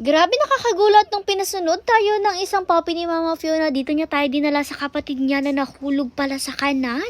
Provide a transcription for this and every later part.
Grabe nakakagulat nung pinasunod tayo ng isang puppy ni Mama Fiona. Dito niya tayo dinala sa kapatid niya na nahulog pala sa kanal.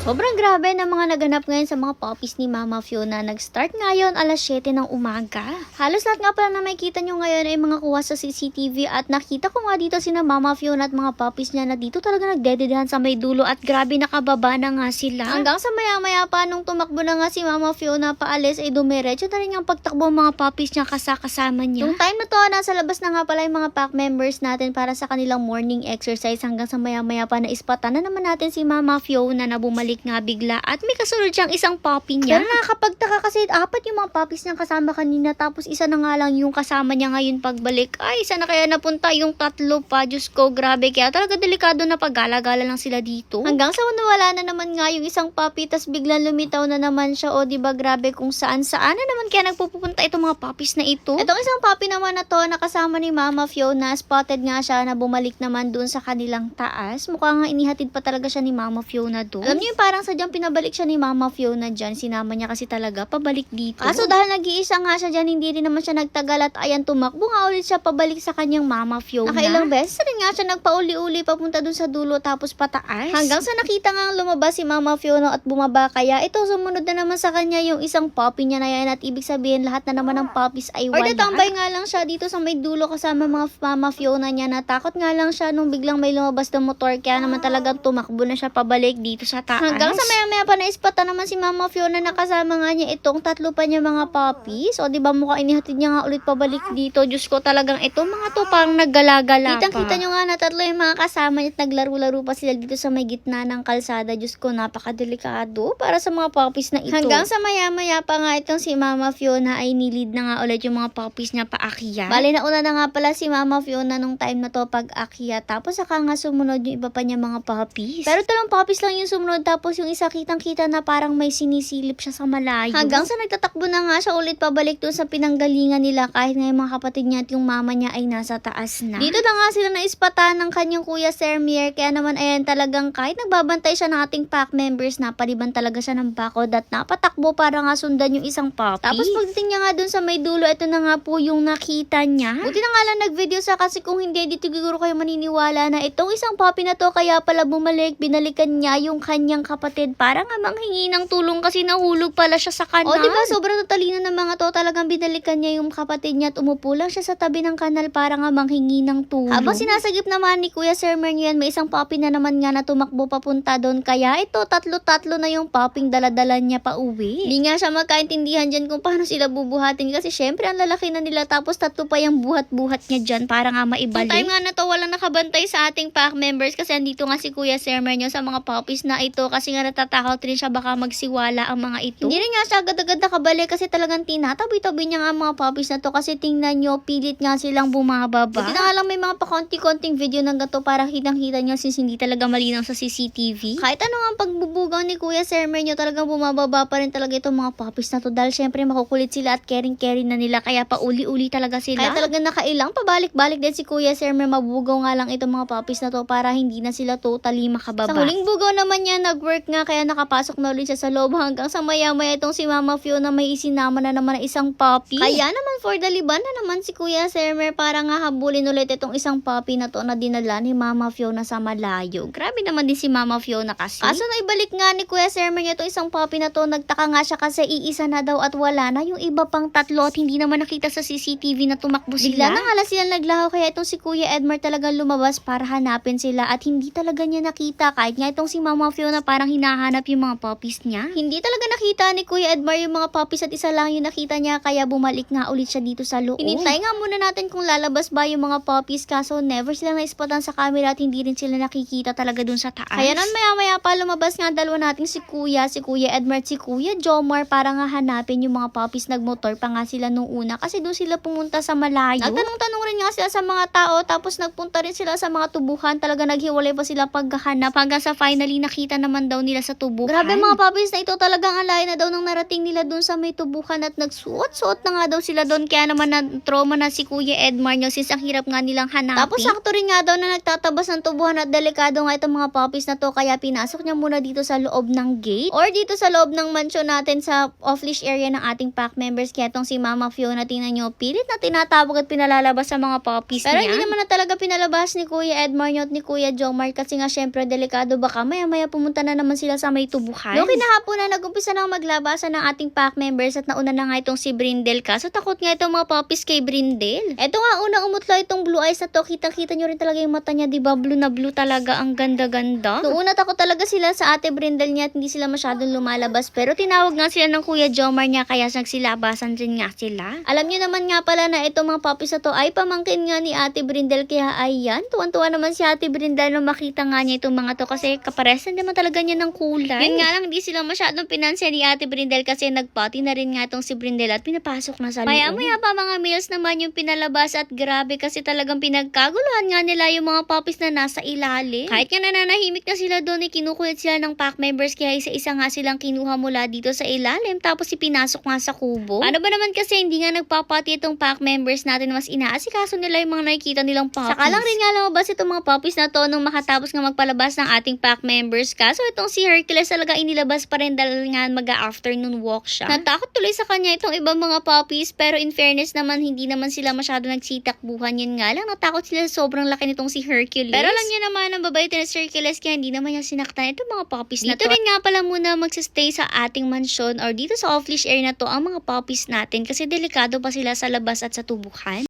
Sobrang grabe na mga naganap ngayon sa mga puppies ni Mama Fiona. Nag-start ngayon alas 7 ng umaga. Halos lahat nga pala na makikita nyo ngayon ay mga kuha sa CCTV at nakita ko nga dito sina Mama Fiona at mga puppies niya na dito talaga nagdededahan sa may dulo at grabe nakababa na nga sila. Hanggang sa maya-maya pa nung tumakbo na nga si Mama Fiona paalis ay dumiretso na rin yung pagtakbo ng mga puppies niya kasakasama niya. Yung time na to, nasa labas na nga pala yung mga pack members natin para sa kanilang morning exercise hanggang sa maya-maya pa na ispatan na naman natin si Mama Fiona na bumalik nga bigla at may kasunod siyang isang puppy niya. Pero nakakapagtaka kasi apat yung mga puppies niyang kasama kanina tapos isa na nga lang yung kasama niya ngayon pagbalik. Ay, isa na kaya napunta yung tatlo pa. Diyos ko, grabe. Kaya talaga delikado na paggala-gala lang sila dito. Hanggang sa nawala na naman nga yung isang puppy tas biglang lumitaw na naman siya. O, di ba grabe kung saan-saan na naman kaya nagpupunta itong mga puppies na ito. Itong isang puppy naman na to na kasama ni Mama Fiona, spotted nga siya na bumalik naman dun sa kanilang taas. Mukhang nga inihatid pa talaga siya ni Mama Fiona doon. Alam niyo yung parang sadyang pinabalik siya ni Mama Fiona dyan. Sinama niya kasi talaga pabalik dito. Kaso dahil nag-iisa nga siya dyan, hindi rin naman siya nagtagal at ayan tumakbo nga ulit siya pabalik sa kanyang Mama Fiona. Nakailang beses rin nga siya nagpauli-uli papunta dun sa dulo tapos pataas. Hanggang sa nakita nga lumabas si Mama Fiona at bumaba kaya ito sumunod na naman sa kanya yung isang puppy niya na yan at ibig sabihin lahat na naman ng puppies ay wala. Or tambay nga lang siya dito sa may dulo kasama mga Mama Fiona niya natakot nga lang siya nung biglang may lumabas na motor kaya naman talagang tumakbo na siya pabalik dito sa taas. Hanggang sa maya maya pa naispatan naman si Mama Fiona na kasama nga niya itong tatlo pa niya mga puppies. O di ba mukha inihatid niya nga ulit pabalik dito. Diyos ko talagang ito mga to parang naggalagala pa. Kitang kita nyo nga na tatlo yung mga kasama niya at naglaro-laro pa sila dito sa may gitna ng kalsada. Diyos ko napakadelikado para sa mga puppies na ito. Hanggang sa maya maya pa nga itong si Mama Fiona ay nilid na nga ulit yung mga puppies niya paakyat. Bali na una na nga pala si Mama Fiona nung time na to pag akyat. Tapos saka nga sumunod yung iba pa niya mga puppies. Pero talong puppies lang yung sumunod tapos yung isa kitang-kita na parang may sinisilip siya sa malayo. Hanggang sa nagtatakbo na nga siya ulit pabalik doon sa pinanggalingan nila kahit nga yung mga kapatid niya at yung mama niya ay nasa taas na. Dito na nga sila naispatan ng kanyang kuya Sermier kaya naman ayan talagang kahit nagbabantay siya ng ating pack members napaliban talaga siya ng bakod at napatakbo para nga sundan yung isang puppy. Tapos pagdating niya nga doon sa may dulo ito na nga po yung nakita niya. Buti na nga lang nag-video sa kasi kung hindi dito siguro kayo maniniwala na itong isang puppy na to kaya pala bumalik binalikan niya yung kanyang kapatid para nga manghingi ng tulong kasi nahulog pala siya sa kanal. O di ba sobrang talino ng mga to talagang binalikan niya yung kapatid niya at umupo lang siya sa tabi ng kanal para nga manghingi ng tulong. Habang sinasagip naman ni Kuya Sir yan, may isang puppy na naman nga na tumakbo papunta doon kaya ito tatlo-tatlo na yung pupping daladala niya pa uwi. Hindi nga siya magkaintindihan dyan kung paano sila bubuhatin kasi syempre ang lalaki na nila tapos tatlo pa yung buhat-buhat niya dyan para nga maibalik. Yung time nga na to walang nakabantay sa ating pack members kasi andito nga si Kuya Sir nyo sa mga puppies na ito kasi nga natatakot rin siya baka magsiwala ang mga ito. Hindi rin nga siya agad-agad nakabalik kasi talagang tinatabi-tabi niya nga mga puppies na to kasi tingnan nyo pilit nga silang bumababa. Buti na nga lang may mga pakonti-konting video ng gato para kitang-kita nyo since hindi talaga malinaw sa CCTV. Kahit ano nga ang pagbubugaw ni Kuya Sir nyo talagang bumababa pa rin talaga itong mga puppies na to dahil syempre makukulit sila at caring-caring na nila kaya pauli-uli talaga sila. Kaya talagang nakailang pabalik-balik din si Kuya Sir mabubugaw nga lang itong mga puppies na to para hindi na sila totally makababa. Sa huling bugaw naman niya nag-work nga kaya nakapasok na ulit siya sa loob hanggang sa maya-maya itong si Mama Fiona may isinama na naman ng isang puppy. Kaya naman for the liban na naman si Kuya Sermer para nga habulin ulit itong isang puppy na to na dinala ni Mama Fiona sa malayo. Grabe naman din si Mama Fiona kasi. Kaso na ibalik nga ni Kuya Sermer niya itong isang puppy na to nagtaka nga siya kasi iisa na daw at wala na yung iba pang tatlo at hindi naman nakita sa CCTV na tumakbo sila. Bigla na nga sila naglaho kaya itong si Kuya Edmar talagang lumabas para hanapin sila at hindi talaga niya nakita kahit nga itong si Mama Fiona parang hinahanap yung mga puppies niya. Hindi talaga nakita ni Kuya Edmar yung mga puppies at isa lang yung nakita niya kaya bumalik nga ulit siya dito sa loob. Hinintay nga muna natin kung lalabas ba yung mga puppies kaso never sila na-spotan sa camera at hindi rin sila nakikita talaga dun sa taas. Kaya nun maya maya pa lumabas nga dalawa natin si Kuya, si Kuya Edmar, si Kuya Jomar para nga hanapin yung mga puppies nagmotor pa nga sila nung una kasi doon sila pumunta sa malayo. Nagtanong-tanong rin nga sila sa mga tao tapos nagpunta rin sila sa mga tubuhan talaga naghiwalay pa sila paghahanap hanggang sa finally nakita naman daw nila sa tubuhan. Grabe mga puppies na ito talagang alay na daw nang narating nila dun sa may tubuhan at nagsuot-suot na nga daw sila doon. Kaya naman na trauma na si Kuya Edmar nyo since ang hirap nga nilang hanapin. Tapos sakto rin nga daw na nagtatabas ng tubuhan at delikado nga itong mga puppies na to. Kaya pinasok niya muna dito sa loob ng gate or dito sa loob ng mansion natin sa off-leash area ng ating pack members. Kaya tong si Mama Fiona, tingnan nyo, pilit na tinatawag at pinalalabas sa mga puppies Pero niya. hindi naman na talaga pinalabas ni Kuya Edmar nyo at ni Kuya Jomar kasi nga syempre delikado baka maya-maya pumunta na naman sila sa may tubuhan. Noong kinahapon na nag-umpisa na maglabasan ng ating pack members at nauna na nga itong si Brindel kaso takot nga itong mga puppies kay Brindel. Eto nga una umutlo itong blue eyes na to. Kitang-kita nyo rin talaga yung mata niya, di ba? Blue na blue talaga. Ang ganda-ganda. Noong una takot talaga sila sa ate Brindel niya at hindi sila masyadong lumalabas. Pero tinawag nga sila ng Kuya Jomar niya kaya nagsilabasan din nga sila. Alam niyo naman nga pala na itong mga puppies na to ay pamangkin nga ni ate Brindel kaya ayan. Tuwan-tuwa naman si ate Brindel nung makita nga niya itong mga to kasi kaparesan naman talaga niya ng kulay. Yun nga lang, hindi sila masyadong pinansya ni ate Brindel kasi nagpati na rin nga itong si Brindel at pinapasok na sa loob. Maya-maya pa mga meals naman yung pinalabas at grabe kasi talagang pinagkaguluhan nga nila yung mga puppies na nasa ilalim. Kahit nga nananahimik na sila doon, eh, kinukulit sila ng pack members kaya isa-isa nga silang kinuha mula dito sa ilalim tapos ipinasok nga sa kubo. Ano ba naman kasi hindi nga nagpapati itong pack members natin mas inaasikaso nila yung mga nakikita nilang puppies. Saka lang rin nga lumabas itong mga puppies na to nung makatapos nga magpalabas ng ating pack members kaso itong si Hercules talaga inilabas pa rin dahil nga mag-afternoon walk siya. Natakot tuloy sa kanya itong ibang mga puppies pero in fairness naman hindi naman sila masyado nagsitakbuhan yun nga lang natakot sila sa sobrang laki nitong si Hercules. Pero alam niyo naman ang babae na si Hercules kaya hindi naman niya sinaktan itong mga puppies na to. Dito rin nga pala muna magsistay sa ating mansion or dito sa off-leash area na to ang mga puppies natin kasi delikado pa sila sa labas at sa tubuhan.